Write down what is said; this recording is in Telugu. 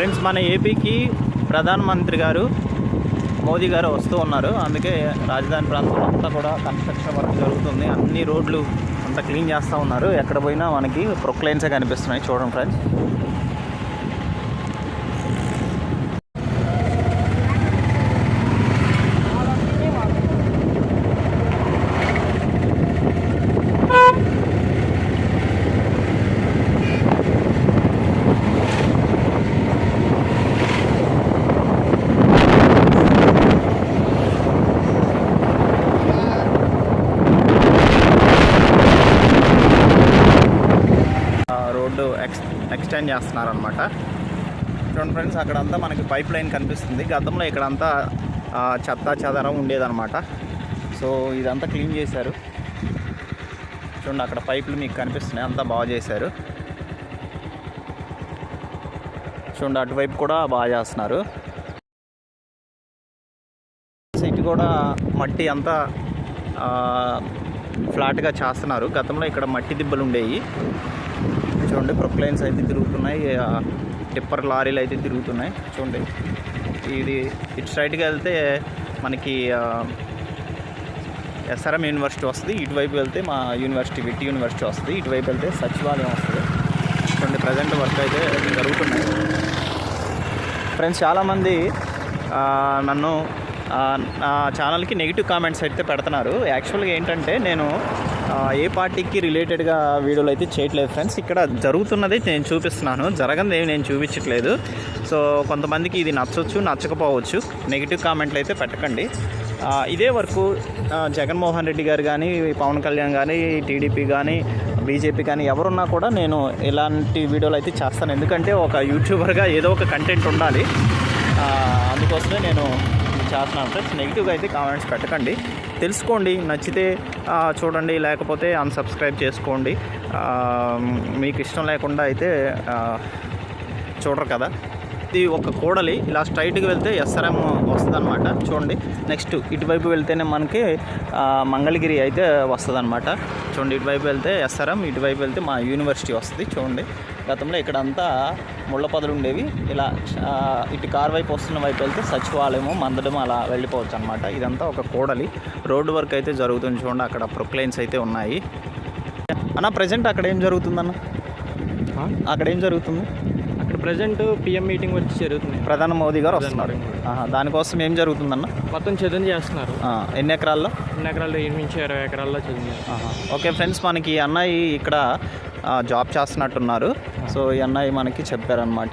ఫ్రెండ్స్ మన ఏపీకి ప్రధానమంత్రి గారు మోదీ గారు వస్తూ ఉన్నారు. అందుకే రాజధాని ప్రాంతం అంతా కూడా కన్స్ట్రక్షన్ వర్క్ జరుగుతుంది. అన్ని రోడ్లు అంతా క్లీన్ చేస్తూ ఉన్నారు. ఎక్కడ పోయినా మనకి ప్రొక్లైన్సే కనిపిస్తున్నాయి. చూడండి ఫ్రెండ్స్ ఆ, రోడ్డు ఎక్స్ ఎక్స్టెండ్ చేస్తున్నారనమాట చూడండి ఫ్రెండ్స్ అక్కడంతా మనకి పైప్ లైన్ కనిపిస్తుంది. గతంలో ఇక్కడంతా చెత్త చెదరం ఉండేదన్నమాట. సో ఇదంతా క్లీన్ చేశారు. చూడండి అక్కడ పైపులు మీకు కనిపిస్తున్నాయి. అంతా బాగా చేశారు. చూడండి అటువైపు కూడా బాగా చేస్తున్నారు. ఇటు కూడా మట్టి అంతా ఫ్లాట్గా చేస్తున్నారు. గతంలో ఇక్కడ మట్టి దిబ్బలు ఉండేవి. చూడండి ప్రొక్లైన్స్ అయితే తిరుగుతున్నాయి. టిప్పర్ లారీలు అయితే తిరుగుతున్నాయి. చూడండి. ఇది ఇటు సైడ్కి వెళ్తే మనకి ఎస్ఆర్ఎం యూనివర్సిటీ వస్తుంది. ఇటువైపు వెళ్తే మా యూనివర్సిటీ విట్టి యూనివర్సిటీ వస్తుంది. ఇటువైపు వెళ్తే సచివాలయం వస్తుంది. చూడండి ప్రజెంట్ వర్క్ అయితే జరుగుతున్నాయి. ఫ్రెండ్స్ చాలామంది నన్ను నా ఛానల్కి నెగిటివ్ కామెంట్స్ అయితే పెడుతున్నారు. యాక్చువల్గా ఏంటంటే నేను ఏ పార్టీకి రిలేటెడ్గా వీడియోలు అయితే చేయట్లేదు ఫ్రెండ్స్. ఇక్కడ జరుగుతున్నది నేను చూపిస్తున్నాను. జరగనిది ఏమి నేను చూపించట్లేదు. సో కొంతమందికి ఇది నచ్చవచ్చు నచ్చకపోవచ్చు. నెగిటివ్ కామెంట్లు అయితే పెట్టకండి. ఇదే వరకు జగన్మోహన్ రెడ్డి గారు కానీ పవన్ కళ్యాణ్ కానీ టీడీపీ కానీ బీజేపీ కానీ ఎవరున్నా కూడా నేను ఇలాంటి వీడియోలు అయితే చేస్తాను. ఎందుకంటే ఒక యూట్యూబర్గా ఏదో ఒక కంటెంట్ ఉండాలి. అందుకోసమే నేను చేస్తున్నాను ఫ్రెండ్స్ నెగిటివ్గా అయితే కామెంట్స్ పెట్టకండి. తెలుసుకోండి నచ్చితే చూడండి లేకపోతే అన్సబ్స్క్రైబ్ చేసుకోండి. మీకు ఇష్టం లేకుండా అయితే చూడరు కదా. ఇది ఒక కూడలి ఇలా స్ట్రైట్గా వెళ్తే ఎస్ఆర్ఎం వస్తుంది అనమాట చూడండి. నెక్స్ట్ ఇటువైపు వెళ్తేనే మనకి మంగళగిరి అయితే వస్తుంది అనమాట చూడండి ఇటువైపు వెళ్తే ఎస్ఆర్ఎం ఇటువైపు వెళ్తే మా యూనివర్సిటీ వస్తుంది. చూడండి. గతంలో ఇక్కడ అంతా ముళ్ళ పొదలు ఉండేవి. ఇలా ఇటు కార్ వైపు వస్తున్న వైపు వెళ్తే సచివాలయము మందడం అలా వెళ్ళిపోవచ్చు అనమాట ఇదంతా ఒక కూడలి. రోడ్డు వర్క్ అయితే జరుగుతుంది చూడండి. అక్కడ ప్రొక్లైన్స్ అయితే ఉన్నాయి. అన్న ప్రజెంట్ అక్కడ ఏం జరుగుతుందన్న? అక్కడ ఏం జరుగుతుంది? అక్కడ ప్రజెంట్ పిఎం మీటింగ్ వచ్చి జరుగుతుంది. ప్రధాని మోదీ గారు వస్తున్నారు. ఆహా, దానికోసం ఏం జరుగుతుందన్న? మొత్తం చదువు చేస్తున్నారు. ఆ, ఎన్ని ఎకరాల్లో? ఎన్ని ఎకరాలు ఎనిమిది నుంచి ఇరవై ఎకరాల్లో చదువు ఆహా. ఓకే ఫ్రెండ్స్ మనకి ఈ అన్నయ్య ఇక్కడ ఆ, జాబ్ చేస్తున్నట్టున్నారు. సో ఈ అన్నయ్య మనకి చెప్పారనమాట